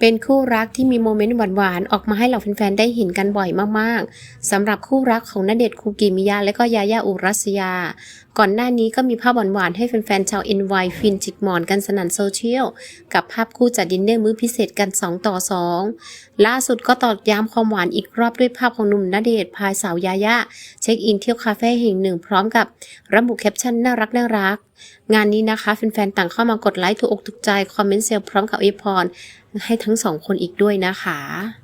เป็นคู่รักที่มีโมเมนต์หวานๆ ออกมาให้เหล่าแฟนๆ ได้เห็นกันบ่อยมากๆ สำหรับคู่รักของณเดชน์คูกิมิยะและก็ยายาอุรัสยาก่อนหน้านี้ก็มีภาพหวานๆให้แฟนๆชาว NY ฟินจิกหมอนกันสนั่นโซเชียล กับภาพคู่จัดดินเนอร์มื้อพิเศษกัน 2 ต่อ 2 ล่าสุดก็ตอกย้ำความหวานอีกรอบด้วยภาพของหนุ่มณเดชน์พายสาวยายาเช็คอินเที่ยวคาเฟ่แห่งหนึ่งพร้อมกับระบุแคปชั่นน่ารักน่ารัก งานนี้นะคะแฟนๆต่างเข้ามากดไลค์ถูกอกถูกใจ คอมเมนต์เซลพร้อมกับอวยพรให้ทั้งสองคนอีกด้วยนะคะ